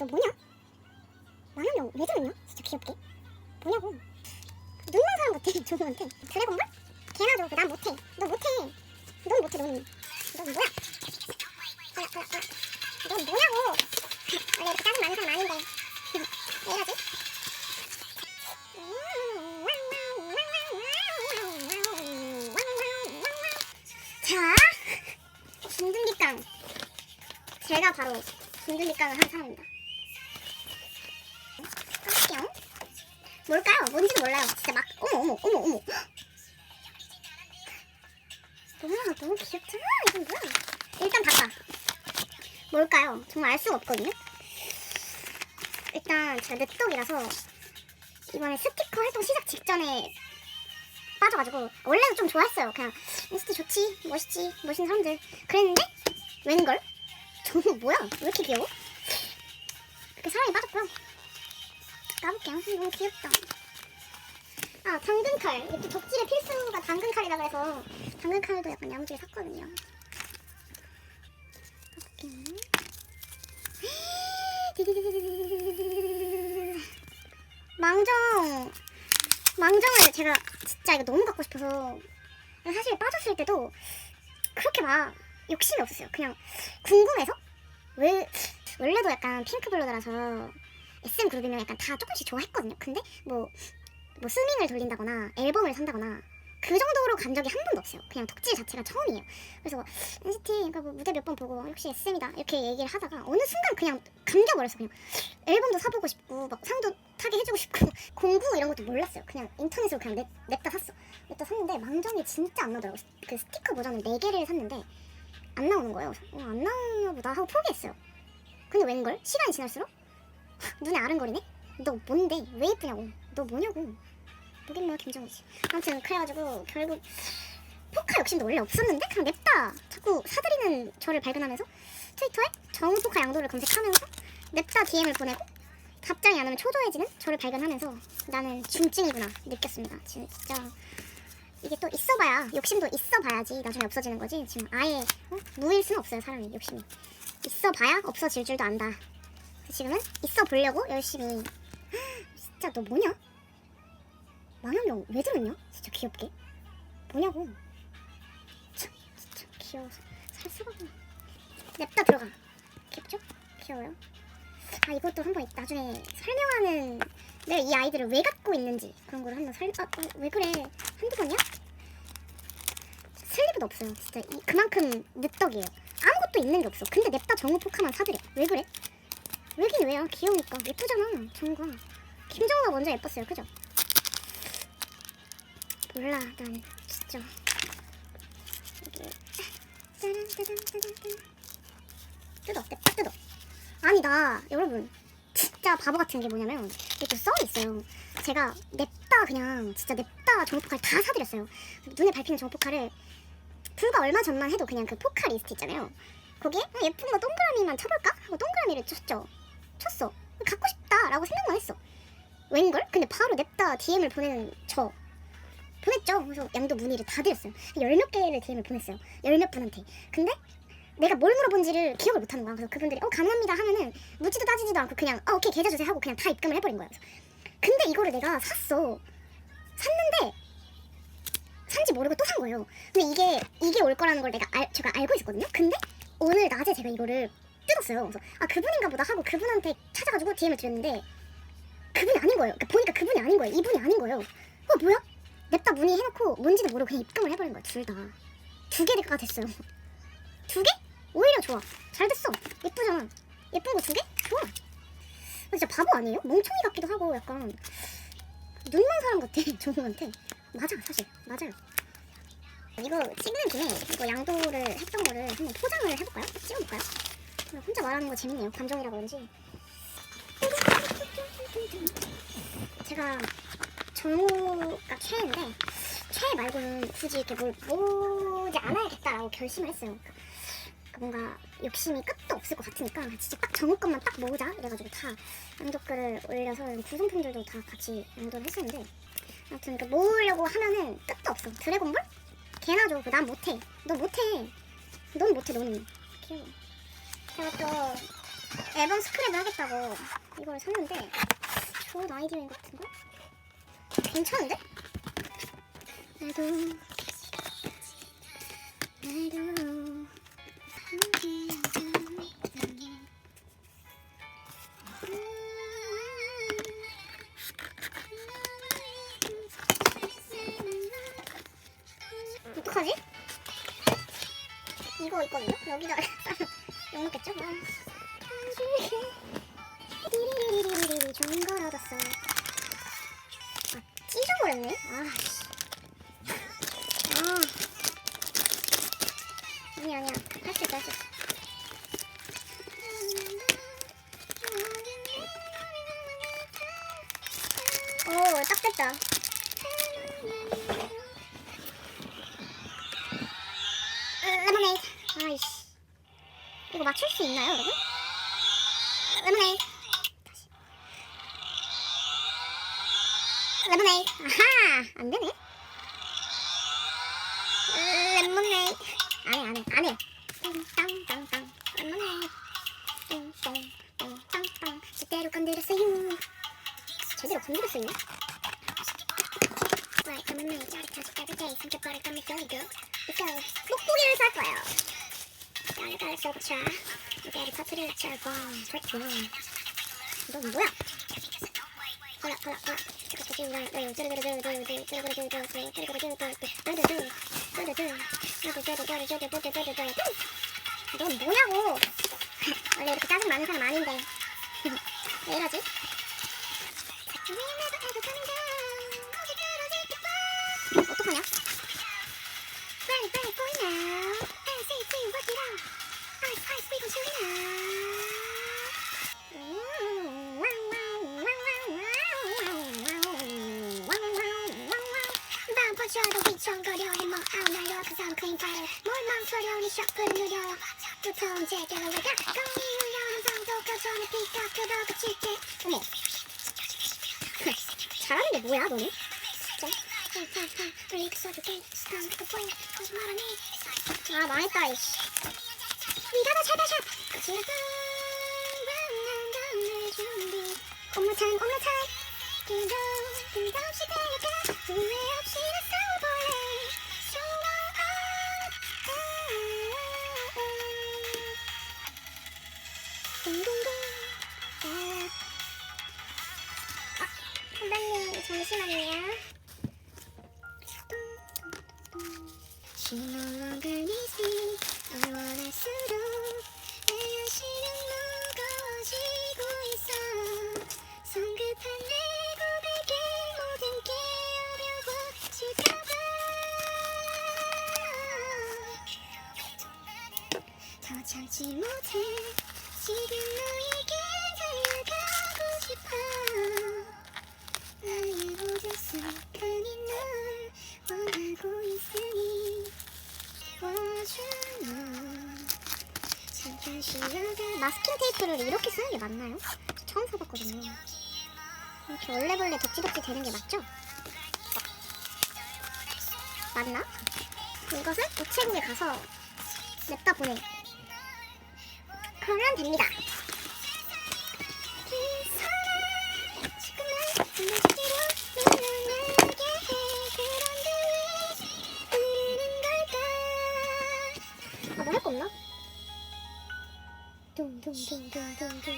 너 뭐냐? 망원경 왜 들었냐? 진짜 귀엽게. 뭐냐고. 눈만 사람 같아, 저거한테. 드래곤볼? 걔나 줘. 난 못해. 너 못해. 넌 못해, 넌. 넌 뭐야? 아, 아, 아. 넌 뭐냐고. 원래 이렇게 짜증 많은 사람 아닌데. 왜 이러지? 자, 김준기깡. 제가 바로 김준기깡을 한 사람입니다. 뭘까요? 뭔지도 몰라요. 진짜 막 어머 어머 어머 어머. 뭐야 너무 귀엽잖아. 이건 뭐야? 일단 닫아. 뭘까요? 정말 알 수가 없거든요. 일단 제가 넷독이라서 이번에 스티커 활동 시작 직전에 빠져가지고 원래는 좀 좋아했어요. 그냥 인스트 좋지, 멋있지, 멋있는 사람들 그랬는데 웬걸? 저거 뭐야? 왜 이렇게 귀여워? 그렇게 사랑에 빠졌고요. 까볼게요. 너무 귀엽다. 아 당근칼. 이렇게 덕질의 필수가 당근칼이라 그래서 당근칼도 약간 야무지게 샀거든요. 까볼게요. 망정 망정을 제가 진짜 이거 너무 갖고 싶어서 사실 빠졌을 때도 그렇게 막 욕심이 없었어요. 그냥 궁금해서 왜 원래도 약간 핑크블러드라서 SM 그룹이면 약간 다 조금씩 좋아했거든요. 근데 뭐, 뭐 스밍을 돌린다거나 앨범을 산다거나 그 정도로 간 적이 한 번도 없어요. 그냥 덕질 자체가 처음이에요. 그래서 NCT 그러니까 뭐 무대 몇 번 보고 역시 SM이다 이렇게 얘기를 하다가 어느 순간 그냥 감겨버렸어. 그냥 앨범도 사보고 싶고 막 상도 타게 해주고 싶고 공구 이런 것도 몰랐어요. 그냥 인터넷으로 그냥 냅, 냅다 샀어. 냅다 샀는데 망정이 진짜 안 나오더라고. 그 스티커 버전을 4개를 샀는데 안 나오는 거예요. 어, 안 나오나 보다 하고 포기했어요. 근데 웬걸? 시간이 지날수록 눈에 아른거리네? 너 뭔데? 왜 예쁘냐고? 너 뭐냐고? 뭐긴 뭐야 김정우지. 아무튼 그래가지고 결국 포카 욕심도 원래 없었는데 그냥 냅다 자꾸 사들이는 저를 발견하면서 트위터에 정포카 양도를 검색하면서 냅다 DM을 보내고 답장이 안 오면 초조해지는 저를 발견하면서 나는 중증이구나 느꼈습니다. 진- 진짜 이게 또 있어봐야 욕심도 있어봐야지 나중에 없어지는 거지 지금 아예 어? 무일 수는 없어요 사람이 욕심이 있어봐야 없어질 줄도 안다. 지금은 있어 보려고 열심히. 진짜 너 뭐냐? 망원경 왜 들었냐? 진짜 귀엽게. 뭐냐고. 참 진짜 귀여워서 살 수가 없네. 냅다 들어가. 귀엽죠? 귀여워요. 아 이것도 한번 나중에 설명하는 내가 이 아이들을 왜 갖고 있는지 그런 걸 한번 설.. 아, 아, 왜 그래? 한두 번이야? 슬리브도 없어요. 진짜 이, 그만큼 늦덕이에요. 아무것도 있는 게 없어. 근데 냅다 정우 포카만 사드려. 왜 그래? 왜긴 왜요? 귀여우니까. 예쁘잖아 정우가. 김정우가 먼저 예뻤어요 그죠? 몰라 난 진짜. 짜란 짜란 짜란 짜란 뜯어 냅다 뜯어 아니 나 여러분 진짜 바보 같은 게 뭐냐면 이렇게 써 있어요. 제가 냅다 그냥 진짜 냅다 정포칼 다 사드렸어요. 눈에 밟히는 정포칼을 불과 얼마 전만 해도 그냥 그 포카 리스트 있잖아요. 거기에 아, 예쁜 거 동그라미만 쳐볼까? 하고 동그라미를 쳤죠 쳤어 갖고 싶다라고 생각만 했어 웬걸? 근데 바로 냅다 DM을 보내는 저 보냈죠. 그래서 양도 문의를 다 드렸어요. 열 몇 개를 DM을 보냈어요. 열 몇 분한테. 근데 내가 뭘 물어본지를 기억을 못하는 거야. 그래서 그분들이 어 가능합니다 하면은 묻지도 따지지도 않고 그냥 어 오케이 계좌 주세요 하고 그냥 다 입금을 해버린 거야. 그래서 근데 이거를 내가 샀어. 샀는데 산지 모르고 또 산 거예요. 근데 이게 이게 올 거라는 걸 내가 알, 제가 알고 있었거든요. 근데 오늘 낮에 제가 이거를 뜯었어요. 그래서 아 그분인가 보다 하고 그분한테 찾아가지고 DM을 드렸는데 그분이 아닌 거예요. 그러니까 보니까 그분이 아닌 거예요. 이분이 아닌 거예요. 어 뭐야? 냅다 문의해놓고 뭔지도 모르고 그냥 입금을 해버린 거야 둘 다. 두 개가 됐어요. 두 개? 오히려 좋아. 잘 됐어. 예쁘잖아. 예쁜 거 두 개? 좋아. 아, 진짜 바보 아니에요? 멍청이 같기도 하고 약간 눈먼 사람 같아 정우한테. 맞아 사실 맞아요. 이거 찍는 김에 이거 양도를 했던 거를 한번 포장을 해볼까요? 찍어볼까요? 혼자 말하는 거 재밌네요. 감정이라 그런지. 제가 정우가 최애인데 최애 말고는 굳이 이렇게 뭘 보지 않아야겠다라고 결심을 했어요. 그 뭔가 욕심이 끝도 없을 것 같으니까 진짜 딱 정우 것만 딱 모으자 이래가지고 다 양도글을 올려서 구성품들도 다 같이 양도를 했었는데 아무튼 그 모으려고 하면은 끝도 없어. 드래곤볼? 걔나 줘. 난 못해. 너 못해. 넌 못해 너는. 귀여워. 제가 또 앨범 스크랩을 하겠다고 이걸 샀는데 좋은 아이디어인 것 같은데? 괜찮은데? 나도 나도 어떡하지? 이거 있거든요? 여기다 아. 띠리리리리리리 좋은 걸 얻었어. 아 찢어버렸네? 아씨. 아. 아니 아니야. 할 수 있어 할수 있어 오딱 됐다 수 있나요 여러분? 레모네이드 다시. 레모네이드 아하! 안 되네. 레모네이드 안 해 안 해. 안해 띵땅땅땅. 레모네이드 띵똥똥땅땅. 제대로 건드렸어요. 제대로 건드렸어요? 짜릿한 every day 삼겹살을 good So, 뽁뽁이를 쌀 거예요. 깔깔 쏘고차 이대로 터트릴 철권 스트레이트 원 이건 뭐야? 콜라 콜라 콜라 넌 뭐냐고 원래 이렇게 짜증 많은 사람 아닌데 왜 이러지? 퍼져도 위청거려. 해머 Cause I'm clean fighter 뭘 망설여 네 셔플을 누려 두터운 제게로 내가 거리 울려 항상 똑같전에 피가 끄덕 그칠게. 어머. 잘하는 게 뭐야 너는? 아 망했다 이씨. 위가다 샤다샵 지나가 준비. 옴노타임 옴노타임. 그도 그도 없이 달려가 후회 없이 마스킹 테이프를 이렇게 쓰는 게 맞나요? 저 처음 써봤거든요 이렇게 원래벌레 덕지덕지 되는 게 맞죠? 맞나? 이것은 우체국에 가서 냅다 보내 그러면 됩니다 咚咚咚咚咚